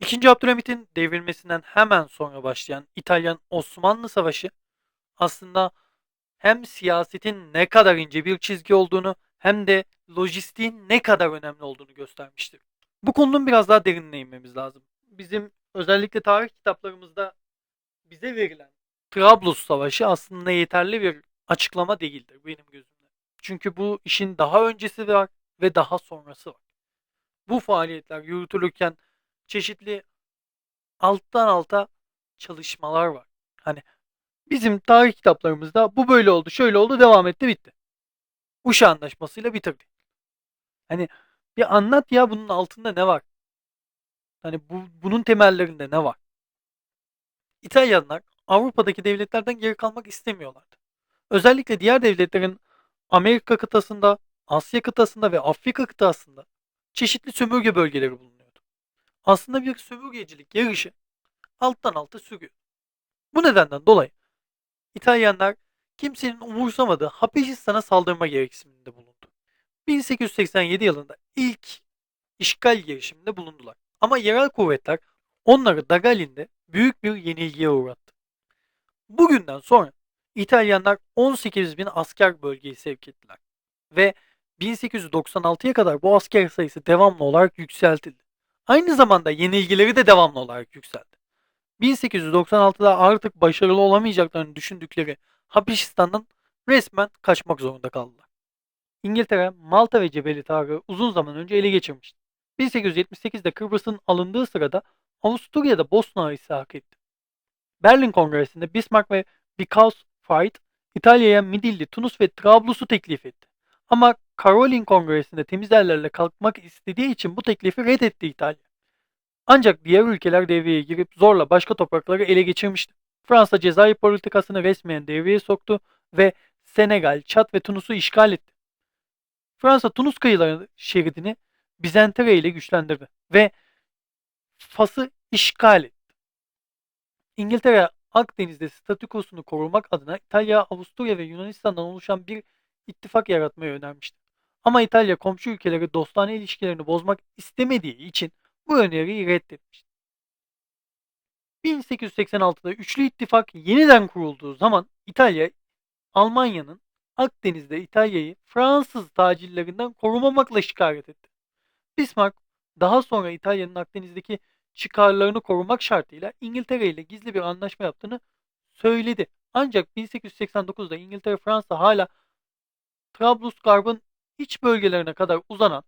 İkinci Abdülhamit'in devrilmesinden hemen sonra başlayan İtalyan-Osmanlı Savaşı aslında hem siyasetin ne kadar ince bir çizgi olduğunu hem de lojistiğin ne kadar önemli olduğunu göstermiştir. Bu konunun biraz daha derinine inmemiz lazım. Bizim özellikle tarih kitaplarımızda bize verilen Trablus Savaşı aslında yeterli bir açıklama değildir benim gözümde. Çünkü bu işin daha öncesi var ve daha sonrası var. Bu faaliyetler yürütülürken çeşitli alttan alta çalışmalar var. Hani bizim tarih kitaplarımızda bu böyle oldu, şöyle oldu, devam etti, bitti. Uşa Anlaşması'yla bitirdi. Hani bir anlat ya bunun altında ne var? Hani bu, bunun temellerinde ne var? İtalyanlar Avrupa'daki devletlerden geri kalmak istemiyorlardı. Özellikle diğer devletlerin Amerika kıtasında, Asya kıtasında ve Afrika kıtasında çeşitli sömürge bölgeleri bulunuyordu. Aslında bir sömürgecilik yarışı alttan alta sürüyor. Bu nedenden dolayı İtalyanlar kimsenin umursamadığı Habeşistan'a saldırma gereksiniminde bulundu. 1887 yılında ilk işgal girişiminde bulundular. Ama yerel kuvvetler onları Dagalin'de büyük bir yenilgiye uğrattı. Bugünden sonra İtalyanlar 18 bin asker bölgeyi sevk ettiler ve 1896'ya kadar bu asker sayısı devamlı olarak yükseltildi. Aynı zamanda yenilgileri de devamlı olarak yükseldi. 1896'da artık başarılı olamayacaklarını düşündükleri Habeşistan'dan resmen kaçmak zorunda kaldılar. İngiltere, Malta ve Cebeli Tarık'ı uzun zaman önce ele geçirmişti. 1878'de Kıbrıs'ın alındığı sırada Avusturya'da Bosna'yı ishak etti. Berlin Kongresi'nde Bismarck ve Bickausfried İtalya'ya Midilli, Tunus ve Trablus'u teklif etti. Ama Karolin Kongresi'nde temiz ellerle kalkmak istediği için bu teklifi reddetti İtalya. Ancak diğer ülkeler devreye girip zorla başka toprakları ele geçirmişti. Fransa Cezayir politikasını resmen devreye soktu ve Senegal, Çat ve Tunus'u işgal etti. Fransa Tunus kıyıları şeridini Bizantere ile güçlendirdi ve Fas'ı işgal etti. İngiltere Akdeniz'de statükosunu korumak adına İtalya, Avusturya ve Yunanistan'dan oluşan bir ittifak yaratmayı önermişti. Ama İtalya komşu ülkeleri dostane ilişkilerini bozmak istemediği için bu öneriyi reddetmişti. 1886'da Üçlü İttifak yeniden kurulduğu zaman İtalya, Almanya'nın Akdeniz'de İtalya'yı Fransız tacillerinden korumamakla şikayet etti. Bismarck daha sonra İtalya'nın Akdeniz'deki çıkarlarını korumak şartıyla İngiltere ile gizli bir anlaşma yaptığını söyledi. Ancak 1889'da İngiltere Fransa hala Trablusgarb'ın iç bölgelerine kadar uzanan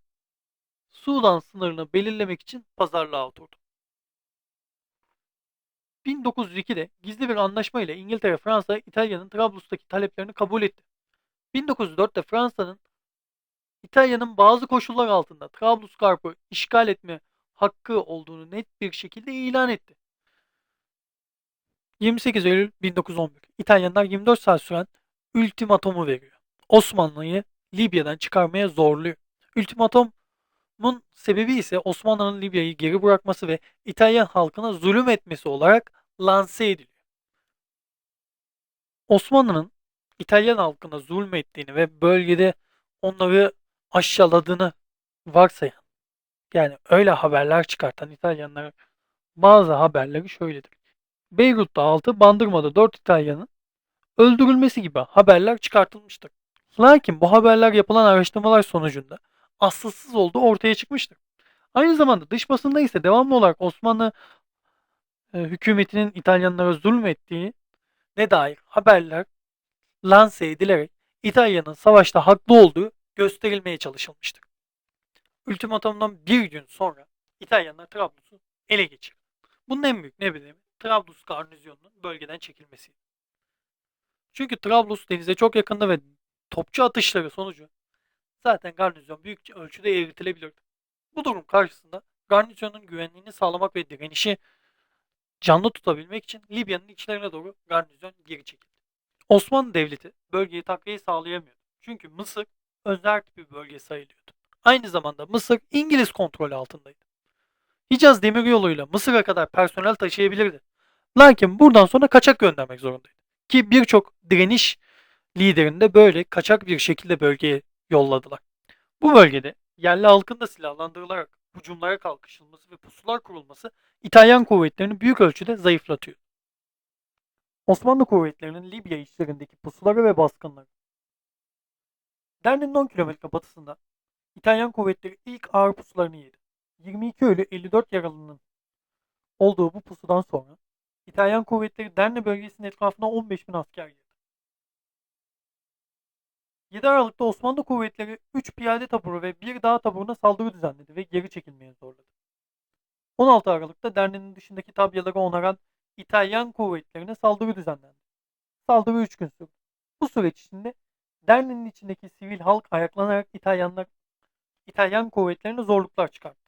Sudan sınırını belirlemek için pazarlığa oturdu. 1902'de gizli bir anlaşma ile İngiltere Fransa İtalya'nın Trablus'taki taleplerini kabul etti. 1904'te Fransa'nın İtalya'nın bazı koşullar altında Trablusgarp'ı işgal etme hakkı olduğunu net bir şekilde ilan etti. 28 Eylül 1911 İtalyanlar 24 saat süren ultimatomu veriyor. Osmanlı'yı Libya'dan çıkarmaya zorluyor. Ultimatomun sebebi ise Osmanlı'nın Libya'yı geri bırakması ve İtalyan halkına zulüm etmesi olarak lanse ediliyor. Osmanlı'nın İtalyan halkına zulmettiğini ve bölgede onları aşağıladığını varsayan yani öyle haberler çıkartan İtalyanlar bazı haberleri şöyledir. Beyrut'ta 6, Bandırma'da 4 İtalyanın öldürülmesi gibi haberler çıkartılmıştır. Lakin bu haberler yapılan araştırmalar sonucunda asılsız olduğu ortaya çıkmıştır. Aynı zamanda dış basında ise devamlı olarak Osmanlı e, hükümetinin İtalyanlara zulmettiği ne dair haberler lanse edilerek İtalya'nın savaşta haklı olduğu gösterilmeye çalışılmıştır. Ultimatomdan bir gün sonra İtalyanlar Trablus'u ele geçirdi. Bunun en büyük nedeni Trablus garnizonunun bölgeden çekilmesi. Çünkü Trablus denize çok yakında ve topçu atışları sonucu zaten garnizon büyük ölçüde eritilebilirdi. Bu durum karşısında garnizonun güvenliğini sağlamak ve direnişi canlı tutabilmek için Libya'nın içlerine doğru garnizon geri çekildi. Osmanlı Devleti bölgeyi takviye sağlayamıyordu. Çünkü Mısır özerk bir bölge sayılıyordu. Aynı zamanda Mısır İngiliz kontrolü altındaydı. Hicaz demiryoluyla Mısır'a kadar personel taşıyabilirdi. Lakin buradan sonra kaçak göndermek zorundaydı. Ki birçok direniş liderini de böyle kaçak bir şekilde bölgeye yolladılar. Bu bölgede yerli halkın da silahlandırılarak hücumlara kalkışılması ve pusular kurulması İtalyan kuvvetlerini büyük ölçüde zayıflatıyor. Osmanlı kuvvetlerinin Libya içlerindeki pusuları ve baskınları. Derne'nin 10 kilometre batısında İtalyan kuvvetleri ilk ağır pusularını yedi. 22 ölü 54 yaralının olduğu bu pusudan sonra İtalyan kuvvetleri Derne bölgesinin etrafına 15 bin asker girdi. 7 Aralık'ta Osmanlı kuvvetleri 3 piyade taburu ve 1 dağ taburuna saldırı düzenledi ve geri çekilmeye zorladı. 16 Aralık'ta Derne'nin dışındaki tabyaları onaran İtalyan kuvvetlerine saldırı düzenlendi. Saldırı 3 gün sürdü. Bu süreç içinde Derne'nin içindeki sivil halk ayaklanarak İtalyanlar İtalyan kuvvetlerine zorluklar çıkarttı.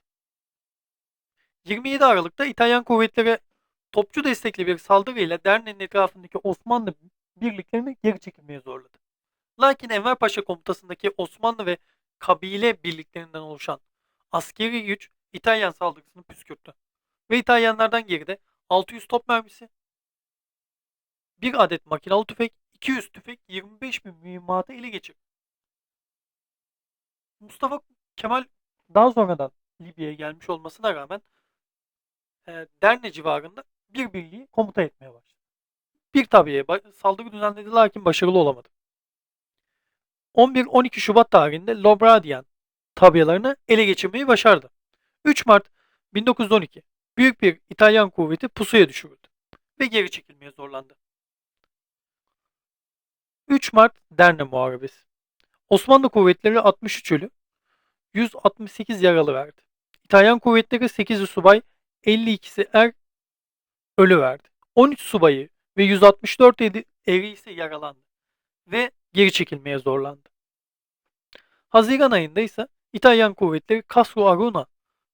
27 Aralık'ta İtalyan kuvvetleri topçu destekli bir saldırıyla Derne'nin etrafındaki Osmanlı birliklerini geri çekilmeye zorladı. Lakin Enver Paşa komutasındaki Osmanlı ve kabile birliklerinden oluşan askeri güç İtalyan saldırısını püskürttü. Ve İtalyanlardan geride 600 top mermisi, 1 adet makinalı tüfek, 200 tüfek, 25 bin mühimmatı ele geçirdi. Mustafa Kemal daha sonradan Libya'ya gelmiş olmasına rağmen e, Derne civarında bir birliği komuta etmeye başladı. Bir tabiye saldırı düzenledi lakin başarılı olamadı. 11-12 Şubat tarihinde Lobradian tabiyalarını ele geçirmeyi başardı. 3 Mart 1912 büyük bir İtalyan kuvveti pusuya düşürüldü ve geri çekilmeye zorlandı. 3 Mart Derne Muharebesi Osmanlı kuvvetleri 63 ölü, 168 yaralı verdi. İtalyan kuvvetleri 8'i subay, 52'si er ölü verdi. 13 subayı ve 164 eri ise yaralandı ve geri çekilmeye zorlandı. Haziran ayında ise İtalyan kuvvetleri Castro Aruna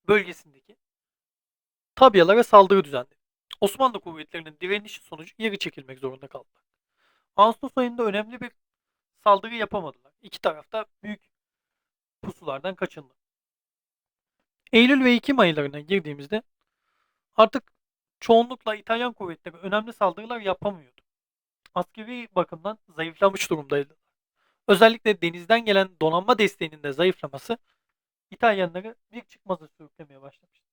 bölgesindeki tabyalara saldırı düzenledi. Osmanlı kuvvetlerinin direnişi sonucu geri çekilmek zorunda kaldılar. Ağustos ayında önemli bir saldırı yapamadılar. İki tarafta büyük pusulardan kaçındı. Eylül ve Ekim aylarına girdiğimizde artık çoğunlukla İtalyan kuvvetleri önemli saldırılar yapamıyordu. Askeri bakımdan zayıflamış durumdaydı. Özellikle denizden gelen donanma desteğinin de zayıflaması İtalyanları bir çıkmaza sürüklemeye başlamıştı.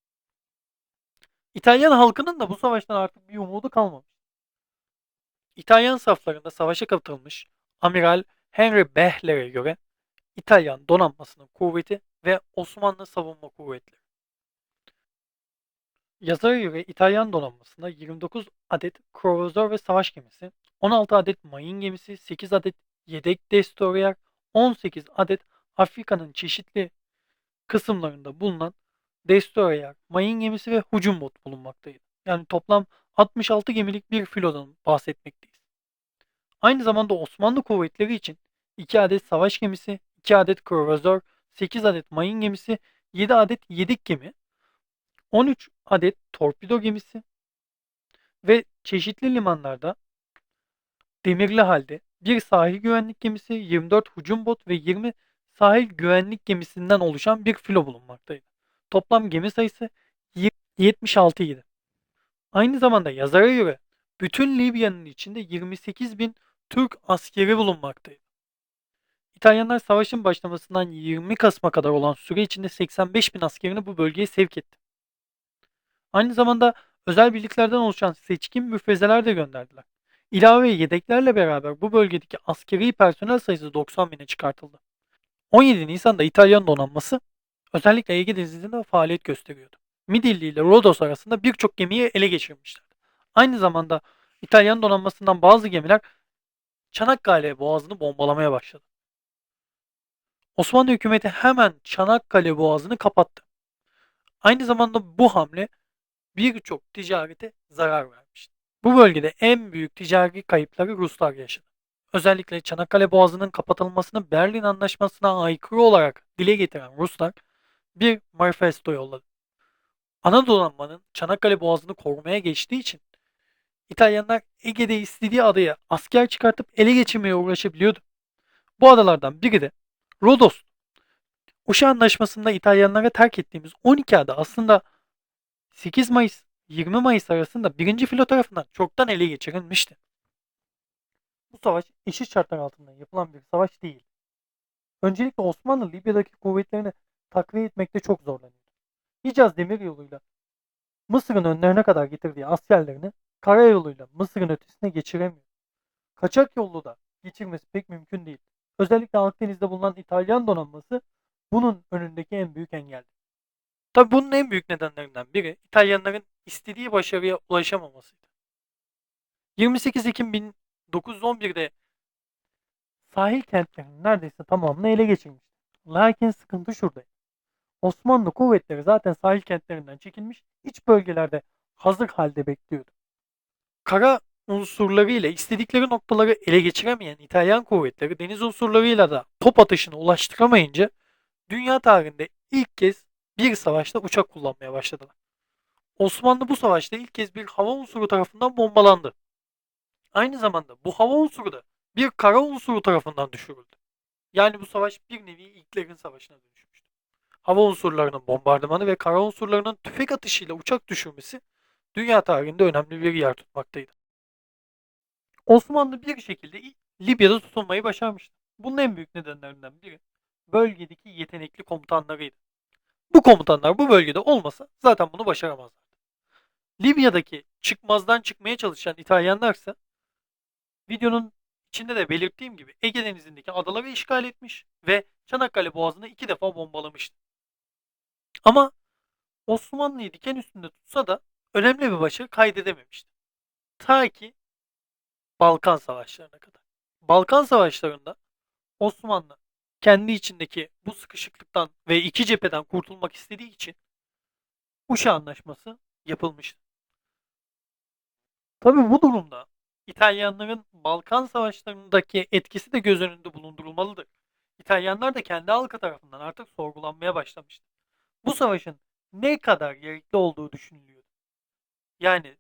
İtalyan halkının da bu savaştan artık bir umudu kalmamış. İtalyan saflarında savaşa katılmış Amiral Henry Behler'e göre İtalyan donanmasının kuvveti ve Osmanlı savunma kuvvetleri. Yazara göre İtalyan donanmasında 29 adet kruvazör ve savaş gemisi, 16 adet mayın gemisi, 8 adet yedek destroyer, 18 adet Afrika'nın çeşitli kısımlarında bulunan destroyer, mayın gemisi ve hücum bot bulunmaktaydı. Yani toplam 66 gemilik bir filodan bahsetmekteyiz. Aynı zamanda Osmanlı kuvvetleri için 2 adet savaş gemisi, 2 adet kruvazör, 8 adet mayın gemisi, 7 adet yedek gemi, 13 adet torpido gemisi ve çeşitli limanlarda demirli halde bir sahil güvenlik gemisi, 24 hücum bot ve 20 sahil güvenlik gemisinden oluşan bir filo bulunmaktaydı. Toplam gemi sayısı 76 idi. Aynı zamanda yazara göre bütün Libya'nın içinde 28 bin Türk askeri bulunmaktaydı. İtalyanlar savaşın başlamasından 20 Kasım'a kadar olan süre içinde 85 bin askerini bu bölgeye sevk etti. Aynı zamanda özel birliklerden oluşan seçkin müfrezeler de gönderdiler. İlave yedeklerle beraber bu bölgedeki askeri personel sayısı 90 bine çıkartıldı. 17 Nisan'da İtalyan donanması özellikle Ege Denizi'nde faaliyet gösteriyordu. Midilli ile Rodos arasında birçok gemiyi ele geçirmişlerdi. Aynı zamanda İtalyan donanmasından bazı gemiler Çanakkale boğazını bombalamaya başladı. Osmanlı hükümeti hemen Çanakkale boğazını kapattı. Aynı zamanda bu hamle birçok ticarete zarar vermişti. Bu bölgede en büyük ticari kayıpları Ruslar yaşadı. Özellikle Çanakkale Boğazı'nın kapatılmasını Berlin Anlaşması'na aykırı olarak dile getiren Ruslar bir manifesto yolladı. Ana donanmanın Çanakkale Boğazı'nı korumaya geçtiği için İtalyanlar Ege'de istediği adaya asker çıkartıp ele geçirmeye uğraşabiliyordu. Bu adalardan biri de Rodos. Uşa Anlaşması'nda İtalyanlara terk ettiğimiz 12 ada aslında 8 Mayıs 20 Mayıs arasında 1. filo tarafından çoktan ele geçirilmişti. Bu savaş eşit şartlar altında yapılan bir savaş değil. Öncelikle Osmanlı Libya'daki kuvvetlerini takviye etmekte çok zorlanıyordu. Hicaz demir yoluyla Mısır'ın önlerine kadar getirdiği askerlerini karayoluyla Mısır'ın ötesine geçiremiyor. Kaçak yollu da geçirmesi pek mümkün değil. Özellikle Akdeniz'de bulunan İtalyan donanması bunun önündeki en büyük engel. Tabii bunun en büyük nedenlerinden biri İtalyanların istediği başarıya ulaşamamasıydı. 28 Ekim 1911'de sahil kentlerinin neredeyse tamamını ele geçirmişti. Lakin sıkıntı şuradaydı. Osmanlı kuvvetleri zaten sahil kentlerinden çekilmiş, iç bölgelerde hazır halde bekliyordu. Kara unsurlarıyla istedikleri noktaları ele geçiremeyen İtalyan kuvvetleri deniz unsurlarıyla da top atışına ulaştıramayınca dünya tarihinde ilk kez bir savaşta uçak kullanmaya başladılar. Osmanlı bu savaşta ilk kez bir hava unsuru tarafından bombalandı. Aynı zamanda bu hava unsuru da bir kara unsuru tarafından düşürüldü. Yani bu savaş bir nevi ilklerin savaşına dönüşmüştü. Hava unsurlarının bombardımanı ve kara unsurlarının tüfek atışıyla uçak düşürmesi dünya tarihinde önemli bir yer tutmaktaydı. Osmanlı bir şekilde Libya'da tutulmayı başarmıştı. Bunun en büyük nedenlerinden biri bölgedeki yetenekli komutanlarıydı. Bu komutanlar bu bölgede olmasa zaten bunu başaramazlardı. Libya'daki çıkmazdan çıkmaya çalışan İtalyanlarsa videonun içinde de belirttiğim gibi Ege Denizi'ndeki adaları işgal etmiş ve Çanakkale Boğazı'nı iki defa bombalamıştı. Ama Osmanlı'yı diken üstünde tutsa da önemli bir başarı kaydedememişti. Ta ki Balkan Savaşları'na kadar. Balkan Savaşları'nda Osmanlı kendi içindeki bu sıkışıklıktan ve iki cepheden kurtulmak istediği için Uşa Anlaşması yapılmıştı. Tabi bu durumda İtalyanların Balkan Savaşları'ndaki etkisi de göz önünde bulundurulmalıdır. İtalyanlar da kendi halkı tarafından artık sorgulanmaya başlamıştı. Bu savaşın ne kadar gerekli olduğu düşünülüyordu. Yani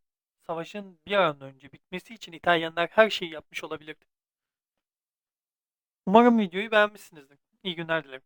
savaşın bir an önce bitmesi için İtalyanlar her şeyi yapmış olabilirdi. Umarım videoyu beğenmişsinizdir. İyi günler dilerim.